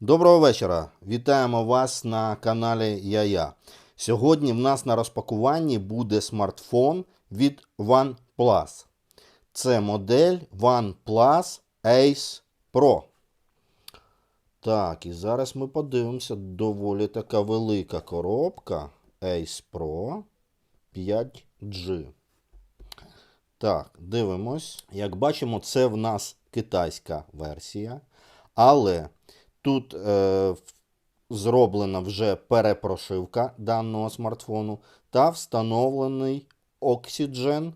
Доброго вечора! Вітаємо вас на каналі Я-Я. Сьогодні в нас на розпакуванні буде смартфон від OnePlus. Це модель OnePlus Ace Pro. Так, і зараз ми подивимося доволі така велика коробка Ace Pro 5G. Так, дивимось. Як бачимо, це в нас китайська версія. Але тут е, зроблена вже перепрошивка даного смартфону та встановлений Oxygen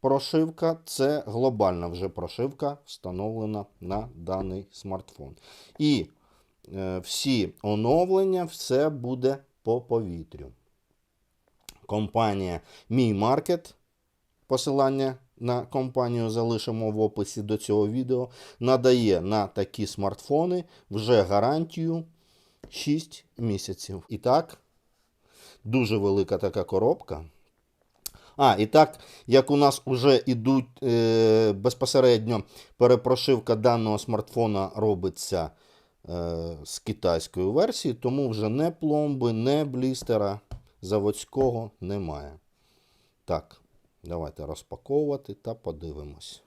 прошивка. Це глобальна вже прошивка, встановлена на даний смартфон. І е, всі оновлення, все буде по повітрю. Компанія Мій Маркет посилання на компанію залишимо в описі до цього відео. Надає на такі смартфони вже гарантію 6 місяців. І так, дуже велика така коробка. А, і так, як у нас вже ідуть е, безпосередньо перепрошивка даного смартфона робиться е, з китайської версії, тому вже не пломби, не блістера заводського немає. Так, давайте розпаковувати та подивимось.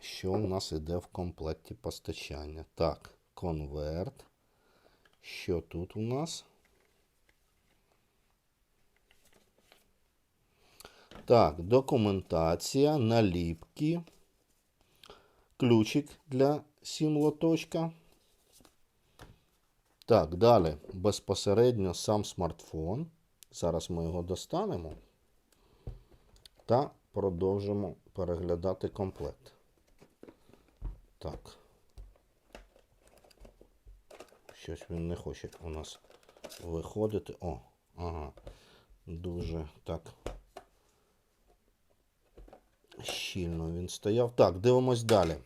Що у нас іде в комплекті постачання? Так, конверт. Що тут у нас? Так, документація, наліпки, ключик для сім-лоточка. Так, далі безпосередньо сам смартфон. Зараз ми його достанемо та продовжимо переглядати комплект. Так. Щось він не хоче у нас виходити. О, ага. Дуже так. Щільно він стояв. Так, дивимось далі.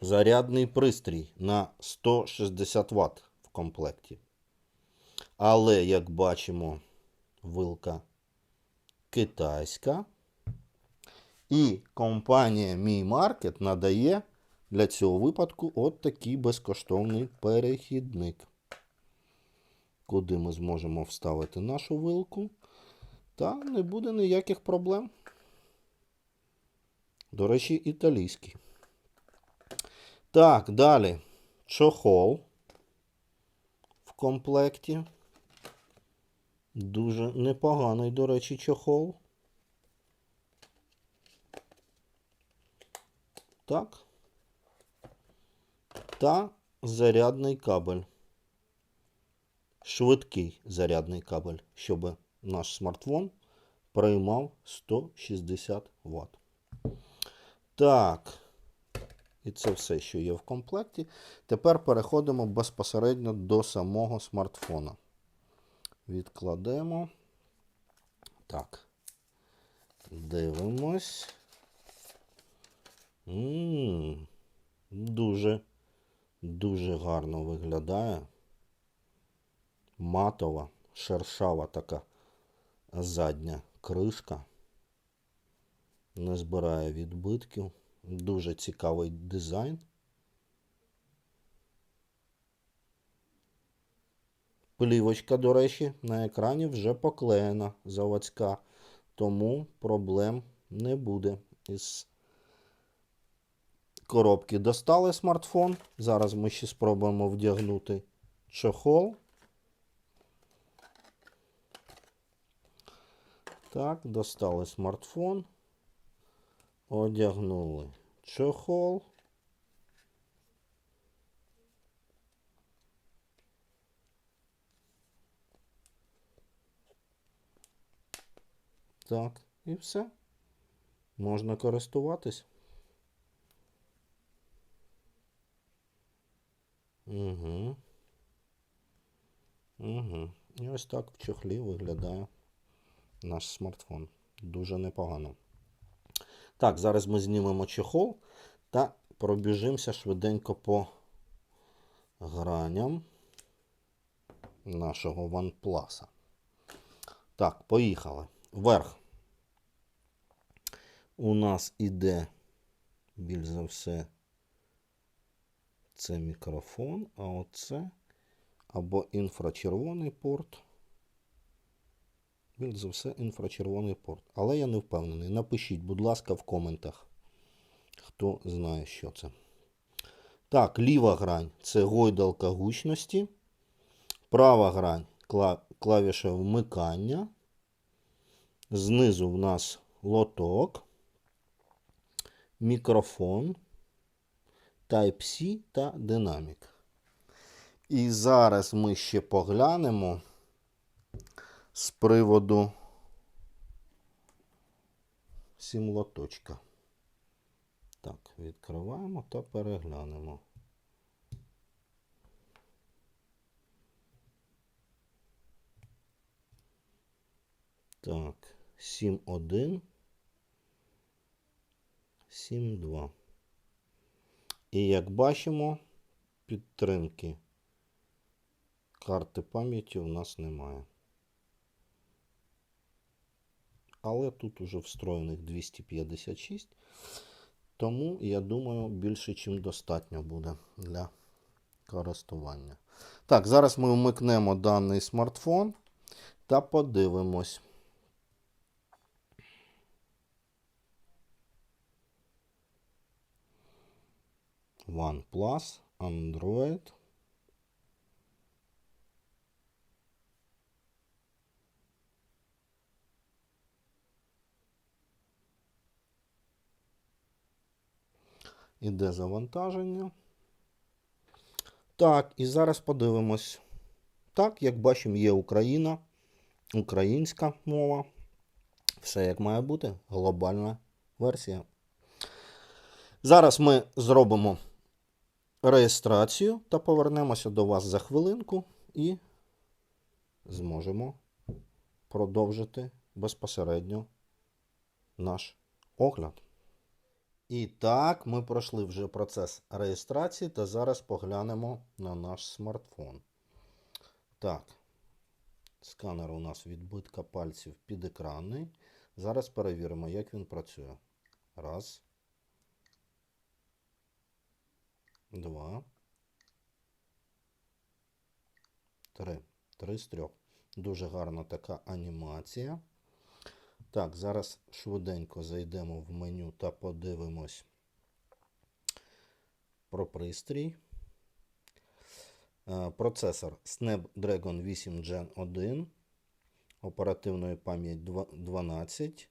Зарядний пристрій на 160 Вт в комплекті. Але, як бачимо, вилка китайська. І компанія Мій Маркет надає для цього випадку от такий безкоштовний перехідник, куди ми зможемо вставити нашу вилку. Та не буде ніяких проблем. До речі, італійський. Так, далі. Чохол в комплекті. Дуже непоганий, до речі, чохол. Так. Та зарядний кабель. Швидкий зарядний кабель, щоб наш смартфон приймав 160 Вт. Так. І це все, що є в комплекті. Тепер переходимо безпосередньо до самого смартфона. Відкладемо. Так. Дивимось. м дуже, дуже гарно виглядає. Матова, шершава така задня кришка. Не збирає відбитків. Дуже цікавий дизайн. Плівочка, до речі, на екрані вже поклеєна заводська, тому проблем не буде. Із коробки достали смартфон. Зараз ми ще спробуємо вдягнути чохол. Так, достали смартфон. Одягнули чохол. Так, і все. Можна користуватись. Угу. Угу. І ось так в чохлі виглядає наш смартфон. Дуже непогано. Так, зараз ми знімемо чехол та пробіжимося швиденько по граням нашого OnePlus. Так, поїхали. Вверх. У нас іде, більш за все, Це мікрофон, а оце або інфрачервоний порт. Більш за все, інфрачервоний порт. Але я не впевнений. Напишіть, будь ласка, в коментах, хто знає, що це. Так, ліва грань це гойдалка гучності. Права грань кла- клавіша вмикання. Знизу в нас лоток, мікрофон, Type-C та динамік. І зараз ми ще поглянемо з приводу сімлоточка. Так, відкриваємо та переглянемо. Так, 7.1, 7.2. І як бачимо, підтримки карти пам'яті у нас немає. Але тут уже встроєних 256. Тому, я думаю, більше, чим достатньо буде для користування. Так, зараз ми вмикнемо даний смартфон та подивимось. OnePlus, Android. Іде завантаження. Так, і зараз подивимось. Так, як бачимо, є Україна, українська мова. Все як має бути. Глобальна версія. Зараз ми зробимо реєстрацію та повернемося до вас за хвилинку і зможемо продовжити безпосередньо наш огляд. І так, ми пройшли вже процес реєстрації та зараз поглянемо на наш смартфон. Так, сканер у нас відбитка пальців підекранний. Зараз перевіримо, як він працює. Раз. Два. Три. Три з трьох. Дуже гарна така анімація. Так, зараз швиденько зайдемо в меню та подивимось про пристрій. Е, Процесор Snapdragon 8 Gen 1, оперативної пам'ять 12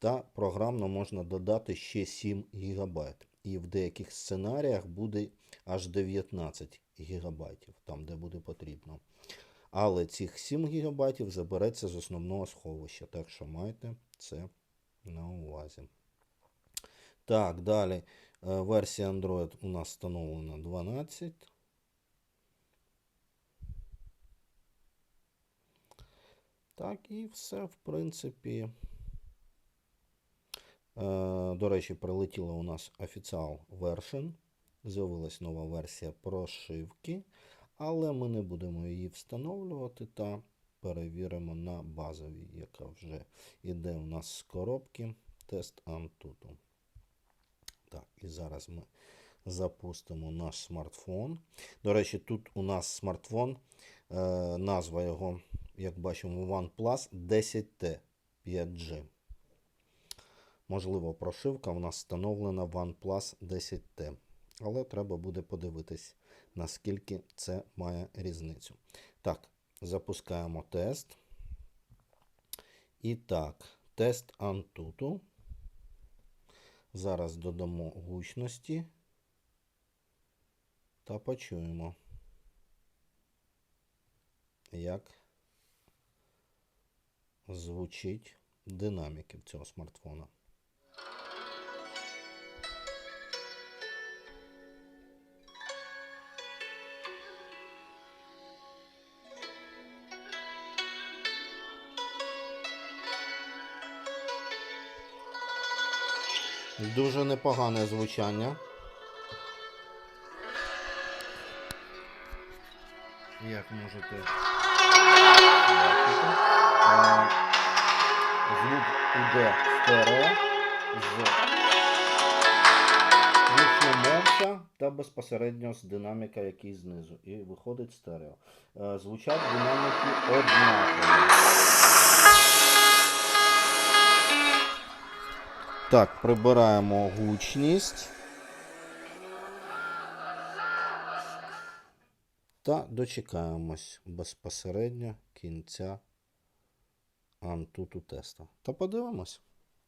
та програмно можна додати ще 7 ГБ. І в деяких сценаріях буде аж 19 ГБ, там де буде потрібно. Але цих 7 ГБ забереться з основного сховища, так що майте це на увазі. Так, далі. Е, Версія Android у нас встановлена 12. Так, і все, в принципі. Е, До речі, прилетіла у нас Official Version. З'явилась нова версія прошивки, але ми не будемо її встановлювати та перевіримо на базовій, яка вже йде у нас з коробки тест Antutu. Так, і зараз ми запустимо наш смартфон. До речі, тут у нас смартфон, е, назва його, як бачимо, OnePlus 10T 5G. Можливо, прошивка у нас встановлена OnePlus 10T. Але треба буде подивитись, наскільки це має різницю. Так, запускаємо тест. І так, тест Antutu. Зараз додамо гучності та почуємо, як звучить динаміки в цього смартфона. Дуже непогане звучання. Як можете бачити, звук іде стерео з динаміка та безпосередньо з динаміка, який знизу. І виходить стерео. Е, Звучать динаміки однаково. Так, прибираємо гучність. Та дочекаємось безпосередньо кінця антуту теста. Та подивимось,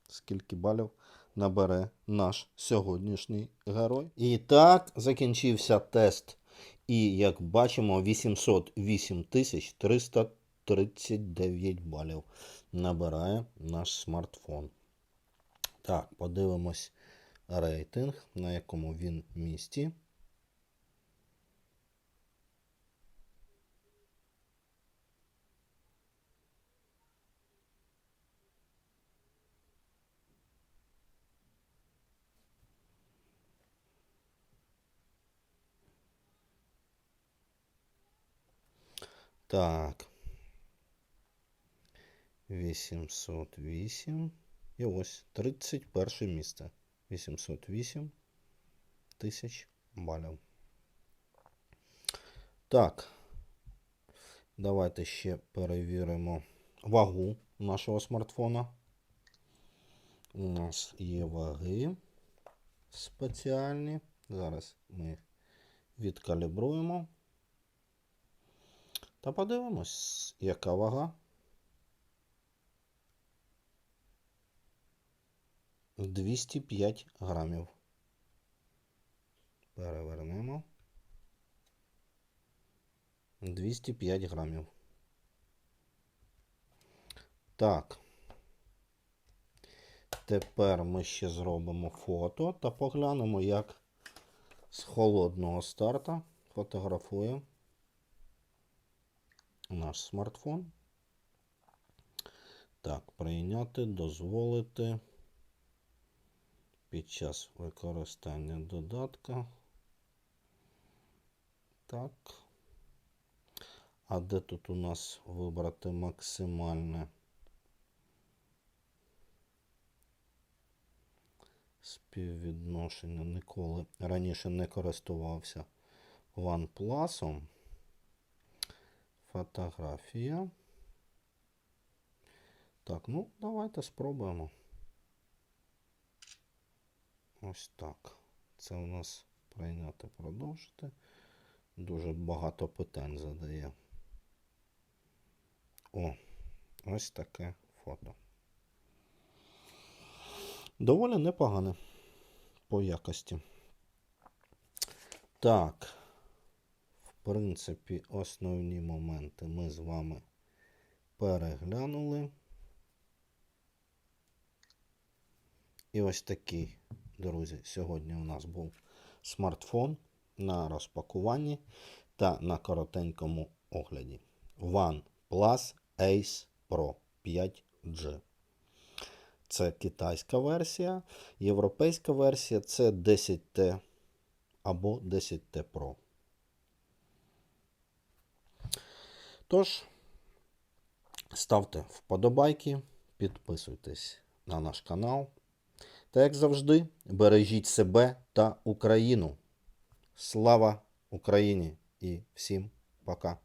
скільки балів набере наш сьогоднішній герой. І так, закінчився тест. І як бачимо, 808 339 балів набирає наш смартфон. Так, подивимось рейтинг, на якому він місці. Так. 808. І ось 31 місце. 808 тисяч балів. Так. Давайте ще перевіримо вагу нашого смартфона. У нас є ваги спеціальні. Зараз ми їх відкалібруємо. Та подивимось, яка вага. 205 грамів. Перевернемо. 205 грамів. Так. Тепер ми ще зробимо фото та поглянемо, як з холодного старта фотографує наш смартфон. Так, прийняти, дозволити під час використання додатка. Так. А де тут у нас вибрати максимальне співвідношення? Ніколи раніше не користувався OnePlus. Фотографія. Так, ну, давайте спробуємо. Ось так. Це у нас прийняти, продовжити. Дуже багато питань задає. О, ось таке фото. Доволі непогане по якості. Так. В принципі, основні моменти ми з вами переглянули. І ось такий, друзі, сьогодні у нас був смартфон на розпакуванні та на коротенькому огляді. OnePlus Ace Pro 5G. Це китайська версія. Європейська версія це 10T або 10T Pro. Тож, ставте вподобайки, підписуйтесь на наш канал. Та, як завжди, бережіть себе та Україну. Слава Україні і всім пока!